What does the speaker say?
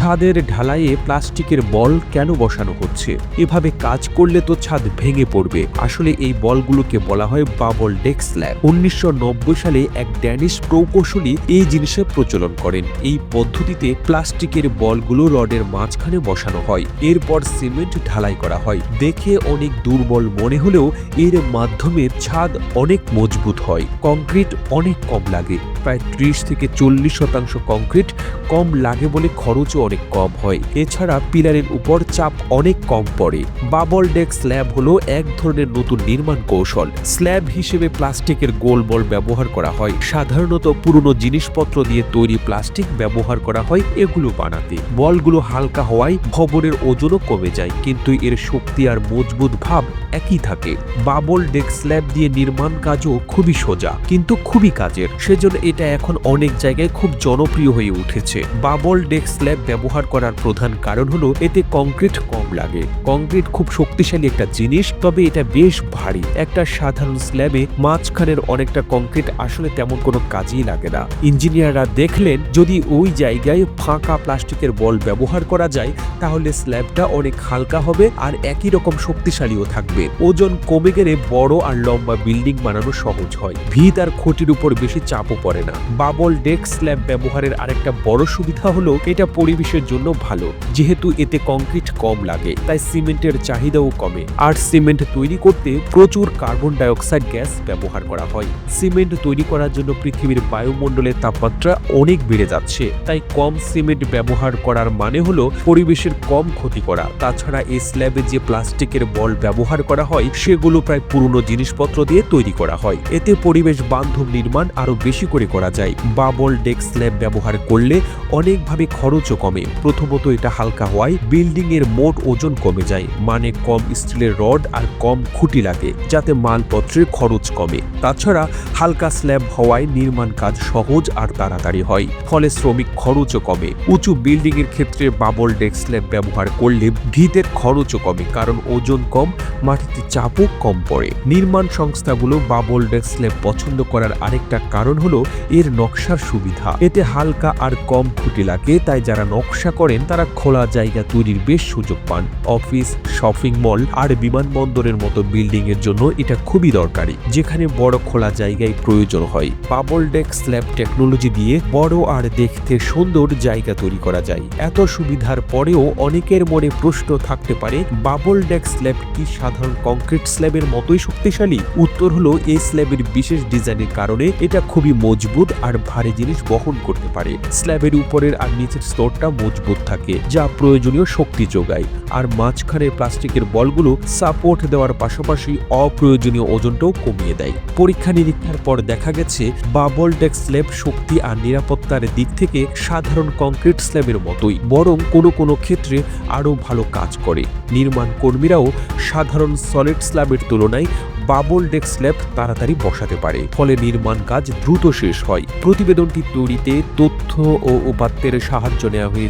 ছাদের ঢালাইয়ে প্লাস্টিকের বল কেন বসানো হচ্ছে? এভাবে কাজ করলে তো ছাদ ভেঙে পড়বে। আসলে এই বলগুলোকে বলা হয় বাবল ডেক স্ল্যাব উনিশশো সালে এক ড্যানিশ প্রকৌশলী এই জিনিসের প্রচলন করেন। এই পদ্ধতিতে প্লাস্টিকের বলগুলো রডের মাঝখানে বসানো হয়। এরপর সিমেন্ট ঢালাই করা হয়। দেখে অনেক দুর্বল মনে হলেও এর মাধ্যমে ছাদ অনেক মজবুত হয়। কংক্রিট অনেক কম লাগে। প্রায় ত্রিশ থেকে চল্লিশ শতাংশ কংক্রিট কম লাগে বলে খরচও অনেক কম হয়। এছাড়া পিলারের উপর চাপ অনেক কম পড়ে। বাবল ডেক স্ল্যাব হলো এক ধরনের নতুন নির্মাণ কৌশল। স্ল্যাব হিসেবে প্লাস্টিকের গোল বল ব্যবহার করা হয়। সাধারণত পুরনো জিনিসপত্র দিয়ে তৈরি প্লাস্টিক ব্যবহার করা হয় এগুলো বানাতে। বলগুলো হালকা হওয়ায় ভবনের ওজনও কমে যায়, কিন্তু এর শক্তি আর মজবুত ভাব একই থাকে। বাবল ডেক স্ল্যাব দিয়ে নির্মাণ কাজও খুবই সোজা, কিন্তু খুবই কাজের। সেজন্য এটা এখন অনেক জায়গায় খুব জনপ্রিয় হয়ে উঠেছে। বাবল ডেক স্ল্যাব ব্যবহার করার প্রধান কারণ হলো এতে কংক্রিট কম লাগে। কংক্রিট খুব শক্তিশালী একটা জিনিস, তবে এটা বেশ ভারী। একটা সাধারণ স্ল্যাবে মাঝখানের অনেকটা কংক্রিট আসলে তেমন কোনো কাজেই লাগে না। ইঞ্জিনিয়াররা দেখলেন, যদি ওই জায়গায় ফাঁকা প্লাস্টিকের বল ব্যবহার করা যায়, তাহলে স্ল্যাবটা অনেক হালকা হবে আর একই রকম শক্তিশালীও থাকবে। ওজন কমে গেলে বড় আর লম্বা বিল্ডিং বানানো সহজ হয়। ভিত আর খুঁটির উপর বেশি চাপও পড়ে না। বাবল ডেক স্ল্যাব ব্যবহারের আরেকটা বড় সুবিধা হলো, এটা পরিবেশের জন্য ভালো। যেহেতু এতে কংক্রিট কম লাগে, তাই সিমেন্টের চাহিদাও কমে। আর সিমেন্ট তৈরি করতে প্রচুর কার্বন ডাইঅক্সাইড গ্যাস ব্যবহার করা হয়। সিমেন্ট তৈরি করার জন্য পৃথিবীর বায়ুমণ্ডলের তাপমাত্রা অনেক বেড়ে যাচ্ছে। তাই কম সিমেন্ট ব্যবহার করার মানে হলো পরিবেশের কম ক্ষতি করা। তাছাড়া এই স্ল্যাবে যে প্লাস্টিকের বল ব্যবহার করা হয়, সেগুলো প্রায় পুরনো জিনিসপত্র দিয়ে তৈরি করা হয়। এতে পরিবেশ বান্ধব নির্মাণ আরও বেশি করে করা যায়। বাবল ডেক স্ল্যাব ব্যবহার করলে অনেকভাবে খরচও কমে। প্রথমত এটা হালকা হওয়ায় বিল্ডিং এর মোট ওজন কমে যায় মানে কম স্টিলের রড আর কম খুঁটি লাগে, যাতে মালপত্রের খরচ কমে। তাছাড়া হালকা স্ল্যাব হওয়ায় নির্মাণ কাজ সহজ আর তাড়াতাড়ি হয়, ফলে শ্রমিক খরচও কমে। উঁচু বিল্ডিং এর ক্ষেত্রে বাবল ডেক স্ল্যাব ব্যবহার করলে ভিতের খরচও কমে, কারণ ওজন কম, মাটিতে চাপও কম পড়ে। নির্মাণ সংস্থাগুলো বাবল ডেক স্ল্যাব পছন্দ করার আরেকটা কারণ হলো এর নকশার সুবিধা। এতে হালকা আর কম খুঁটি লাগে, তাই যারা নকশা করেন, তারা খোলা জায়গা তৈরির বেশ সুযোগ পান। অফিস, শপিং মল আর বিমানবন্দরের মতো বিল্ডিং এর জন্য এটা খুবই দরকারি, যেখানে বড় খোলা জায়গায় প্রয়োজন হয়। বাবল ডেক স্ল্যাব টেকনোলজি দিয়ে বড় আর দেখতে সুন্দর জায়গা তৈরি করা যায়। এত সুবিধার পরেও অনেকের মনে প্রশ্ন থাকতে পারে, বাবল ডেক স্ল্যাব কি সাধারণ কংক্রিট স্ল্যাবের মতোই শক্তিশালী? উত্তর হলো, এই স্ল্যাবের বিশেষ ডিজাইনের কারণে এটা খুবই মজবুত আর ভারী জিনিস বহন করতে পারে। স্ল্যাবের উপরের আর নিচের স্তরটা মজবুত থাকে, যা প্রয়োজনীয় শক্তি যোগায়। আর মাঝখানে প্লাস্টিকের বলগুলো সাপোর্ট দেওয়ার পাশাপাশি অপ্রয়োজনীয় ওজনটাও কমিয়ে দেয়। পরীক্ষা নিরীক্ষার পর দেখা গেছে বাবল ডেক স্ল্যাব শক্তি আর নিরাপত্তার দিক থেকে সাধারণ কংক্রিট স্ল্যাবের মতোই, বরং কোনো কোনো ক্ষেত্রে আরও ভালো কাজ করে। নির্মাণ কর্মীরাও সাধারণ সলিড স্ল্যাবের তুলনায় বাবল ডেক স্ল্যাব তাড়াতাড়ি বসাতে পারে। ফলে নির্মাণ কাজ দ্রুত শেষ হয়। প্রতিবেদনটি তৈরিতে তথ্য ও উপাত্তের সাহায্য নেওয়া হয়েছে।